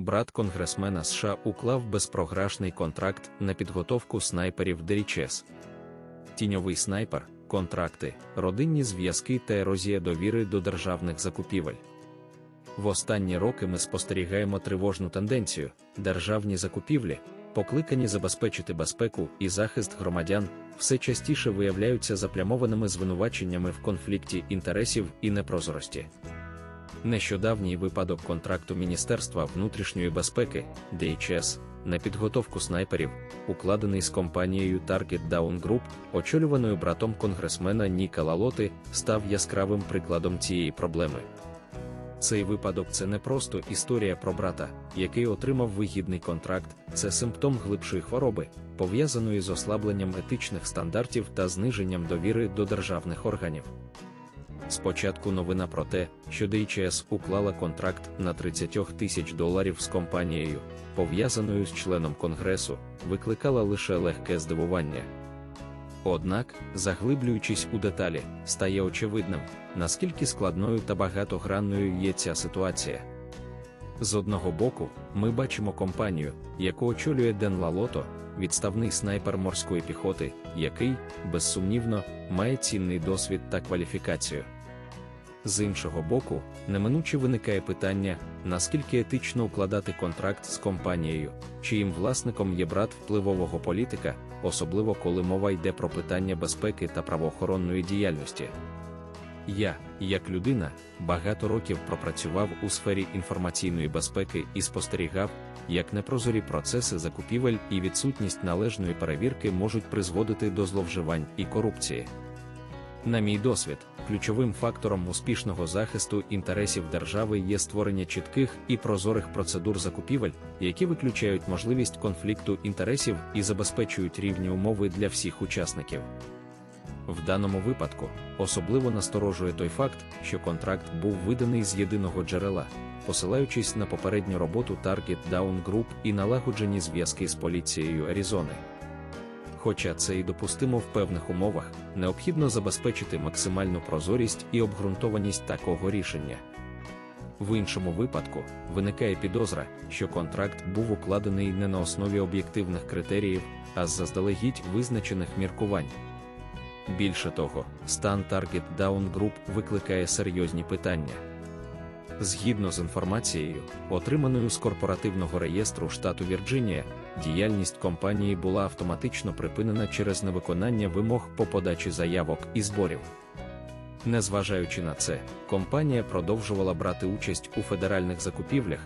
брат конгресмена США уклав безпрограшний контракт на підготовку снайперів DHS. Тіньовий снайпер, контракти, родинні зв'язки та ерозія довіри до державних закупівель. В останні роки ми спостерігаємо тривожну тенденцію: державні закупівлі, покликані забезпечити безпеку і захист громадян, все частіше виявляються заплямованими звинуваченнями в конфлікті інтересів і непрозорості. Нещодавній випадок контракту Міністерства внутрішньої безпеки DHS на підготовку снайперів, укладений з компанією Target Down Group, очолюваною братом конгресмена Ніка Лалоти, став яскравим прикладом цієї проблеми. Цей випадок це не просто історія про брата, який отримав вигідний контракт, це симптом глибшої хвороби, пов'язаної з ослабленням етичних стандартів та зниженням довіри до державних органів. Спочатку новина про те, що DHS уклала контракт на 30 тисяч доларів з компанією, пов'язаною з членом Конгресу, викликала лише легке здивування. Однак, заглиблюючись у деталі, стає очевидним, наскільки складною та багатогранною є ця ситуація. З одного боку, ми бачимо компанію, яку очолює Ден Лалото, відставний снайпер морської піхоти, який, безсумнівно, має цінний досвід та кваліфікацію. З іншого боку, неминуче виникає питання, наскільки етично укладати контракт з компанією, чиїм власником є брат впливового політика, особливо коли мова йде про питання безпеки та правоохоронної діяльності. Я, як людина, багато років пропрацював у сфері інформаційної безпеки і спостерігав, як непрозорі процеси закупівель і відсутність належної перевірки можуть призводити до зловживань і корупції. На мій досвід, ключовим фактором успішного захисту інтересів держави є створення чітких і прозорих процедур закупівель, які виключають можливість конфлікту інтересів і забезпечують рівні умови для всіх учасників. В даному випадку особливо насторожує той факт, що контракт був виданий з єдиного джерела, посилаючись на попередню роботу Target Down Group і налагоджені зв'язки з поліцією Аризони. Хоча це і допустимо в певних умовах, необхідно забезпечити максимальну прозорість і обґрунтованість такого рішення. В іншому випадку виникає підозра, що контракт був укладений не на основі об'єктивних критеріїв, а з заздалегідь визначених міркувань. Більше того, стан Target Down Group викликає серйозні питання. Згідно з інформацією, отриманою з корпоративного реєстру штату Вірджинія, діяльність компанії була автоматично припинена через невиконання вимог по подачі заявок і зборів. Незважаючи на це, компанія продовжувала брати участь у федеральних закупівлях,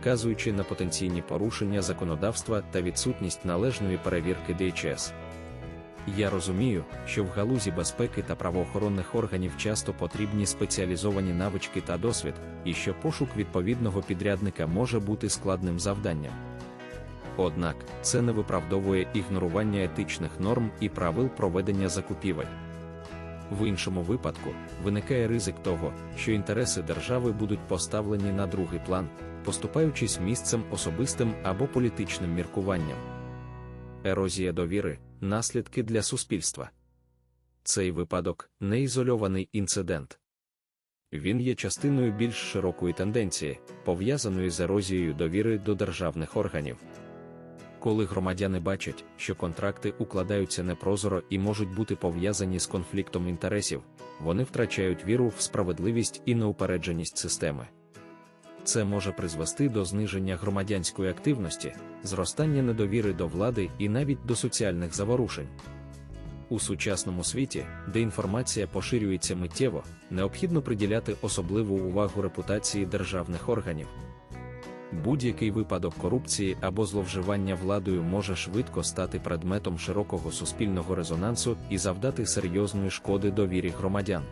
вказуючи на потенційні порушення законодавства та відсутність належної перевірки DHS. Я розумію, що в галузі безпеки та правоохоронних органів часто потрібні спеціалізовані навички та досвід, і що пошук відповідного підрядника може бути складним завданням. Однак це не виправдовує ігнорування етичних норм і правил проведення закупівель. В іншому випадку виникає ризик того, що інтереси держави будуть поставлені на другий план, поступаючись місцем особистим або політичним міркуванням. Ерозія довіри наслідки для суспільства. Цей випадок не ізольований інцидент. Він є частиною більш широкої тенденції, пов'язаної з ерозією довіри до державних органів. Коли громадяни бачать, що контракти укладаються непрозоро і можуть бути пов'язані з конфліктом інтересів, вони втрачають віру в справедливість і неупередженість системи. Це може призвести до зниження громадянської активності, зростання недовіри до влади і навіть до соціальних заворушень. У сучасному світі, де інформація поширюється миттєво, необхідно приділяти особливу увагу репутації державних органів. Будь-який випадок корупції або зловживання владою може швидко стати предметом широкого суспільного резонансу і завдати серйозної шкоди довірі громадян.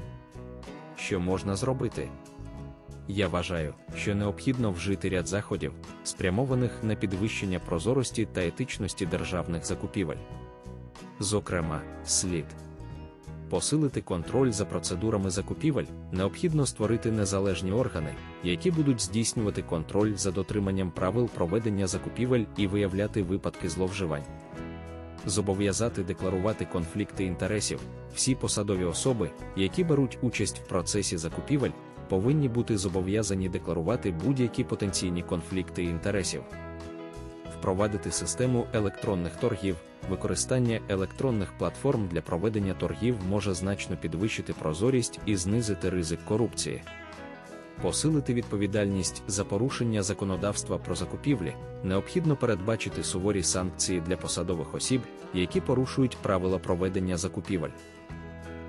Що можна зробити? Я вважаю, що необхідно вжити ряд заходів, спрямованих на підвищення прозорості та етичності державних закупівель. Зокрема, слід посилити контроль за процедурами закупівель, необхідно створити незалежні органи, які будуть здійснювати контроль за дотриманням правил проведення закупівель і виявляти випадки зловживань. Зобов'язати декларувати конфлікти інтересів, всі посадові особи, які беруть участь в процесі закупівель, повинні бути зобов'язані декларувати будь-які потенційні конфлікти інтересів. Впровадити систему електронних торгів, використання електронних платформ для проведення торгів може значно підвищити прозорість і знизити ризик корупції. Посилити відповідальність за порушення законодавства про закупівлі, необхідно передбачити суворі санкції для посадових осіб, які порушують правила проведення закупівель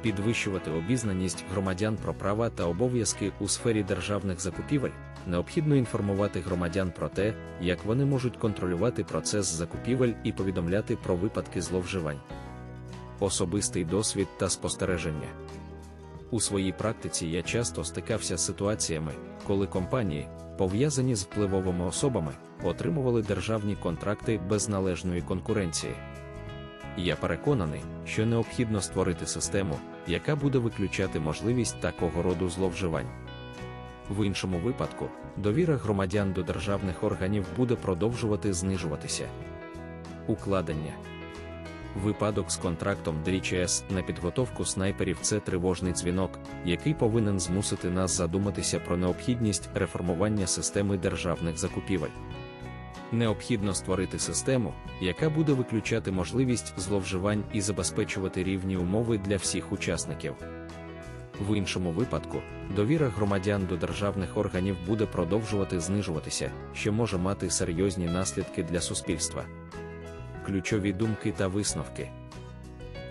підвищувати обізнаність громадян про права та обов'язки у сфері державних закупівель, необхідно інформувати громадян про те, як вони можуть контролювати процес закупівель і повідомляти про випадки зловживань. Особистий досвід та спостереження. У своїй практиці я часто стикався з ситуаціями, коли компанії, пов'язані з впливовими особами, отримували державні контракти без належної конкуренції. Я переконаний, що необхідно створити систему, яка буде виключати можливість такого роду зловживань. В іншому випадку, довіра громадян до державних органів буде продовжувати знижуватися. Укладення випадок з контрактом ДРІЧС на підготовку снайперів це тривожний дзвінок, який повинен змусити нас задуматися про необхідність реформування системи державних закупівель. Необхідно створити систему, яка буде виключати можливість зловживань і забезпечувати рівні умови для всіх учасників. В іншому випадку, довіра громадян до державних органів буде продовжувати знижуватися, що може мати серйозні наслідки для суспільства. Ключові думки та висновки.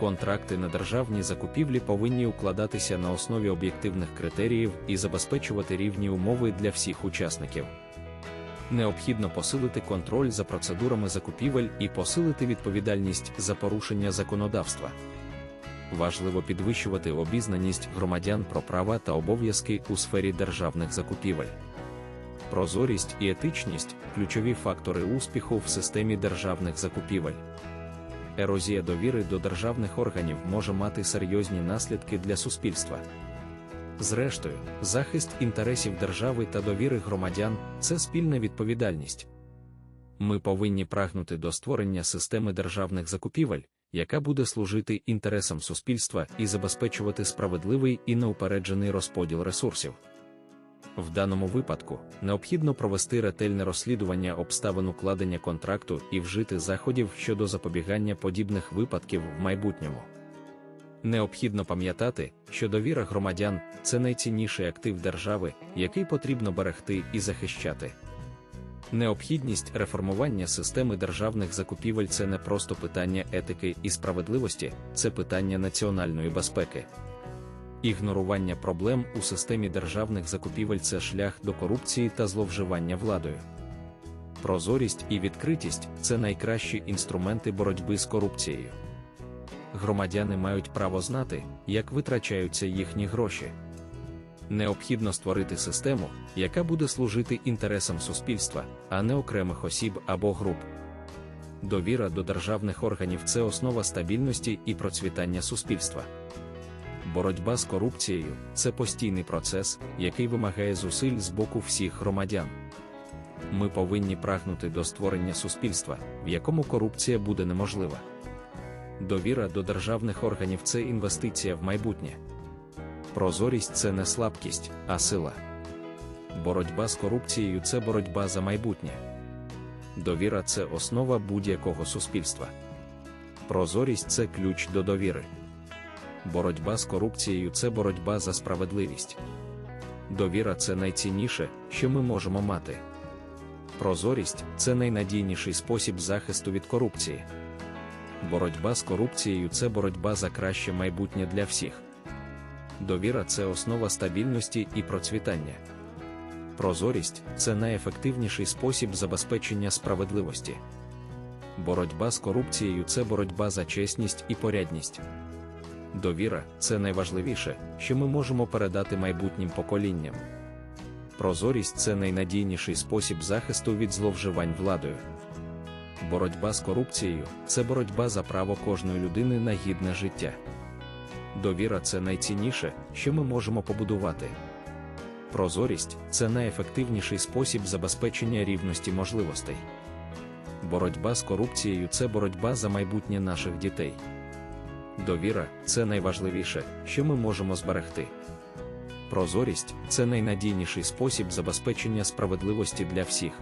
Контракти на державні закупівлі повинні укладатися на основі об'єктивних критеріїв і забезпечувати рівні умови для всіх учасників необхідно посилити контроль за процедурами закупівель і посилити відповідальність за порушення законодавства. Важливо підвищувати обізнаність громадян про права та обов'язки у сфері державних закупівель. Прозорість і етичність ключові фактори успіху в системі державних закупівель. Ерозія довіри до державних органів може мати серйозні наслідки для суспільства. Зрештою, захист інтересів держави та довіри громадян це спільна відповідальність. Ми повинні прагнути до створення системи державних закупівель, яка буде служити інтересам суспільства і забезпечувати справедливий і неупереджений розподіл ресурсів. В даному випадку необхідно провести ретельне розслідування обставин укладення контракту і вжити заходів щодо запобігання подібних випадків в майбутньому. Необхідно пам'ятати, що довіра громадян це найцінніший актив держави, який потрібно берегти і захищати. Необхідність реформування системи державних закупівель це не просто питання етики і справедливості, це питання національної безпеки. Ігнорування проблем у системі державних закупівель це шлях до корупції та зловживання владою. Прозорість і відкритість це найкращі інструменти боротьби з корупцією громадяни мають право знати, як витрачаються їхні гроші. Необхідно створити систему, яка буде служити інтересам суспільства, а не окремих осіб або груп. Довіра до державних органів це основа стабільності і процвітання суспільства. Боротьба з корупцією це постійний процес, який вимагає зусиль з боку всіх громадян. Ми повинні прагнути до створення суспільства, в якому корупція буде неможлива. Довіра до державних органів це інвестиція в майбутнє. Прозорість це не слабкість, а сила. Боротьба з корупцією це боротьба за майбутнє. Довіра це основа будь-якого суспільства. Прозорість це ключ до довіри. Боротьба з корупцією це боротьба за справедливість. Довіра це найцінніше, що ми можемо мати. Прозорість це найнадійніший спосіб захисту від корупції. Боротьба з корупцією це боротьба за краще майбутнє для всіх. Довіра це основа стабільності і процвітання. Прозорість це найефективніший спосіб забезпечення справедливості. Боротьба з корупцією це боротьба за чесність і порядність. Довіра це найважливіше, що ми можемо передати майбутнім поколінням. Прозорість це найнадійніший спосіб захисту від зловживань владою. Боротьба з корупцією це боротьба за право кожної людини на гідне життя. Довіра це найцінніше, що ми можемо побудувати. Прозорість це найефективніший спосіб забезпечення рівності можливостей. Боротьба з корупцією це боротьба за майбутнє наших дітей. Довіра це найважливіше, що ми можемо зберегти. Прозорість це найнадійніший спосіб забезпечення справедливості для всіх.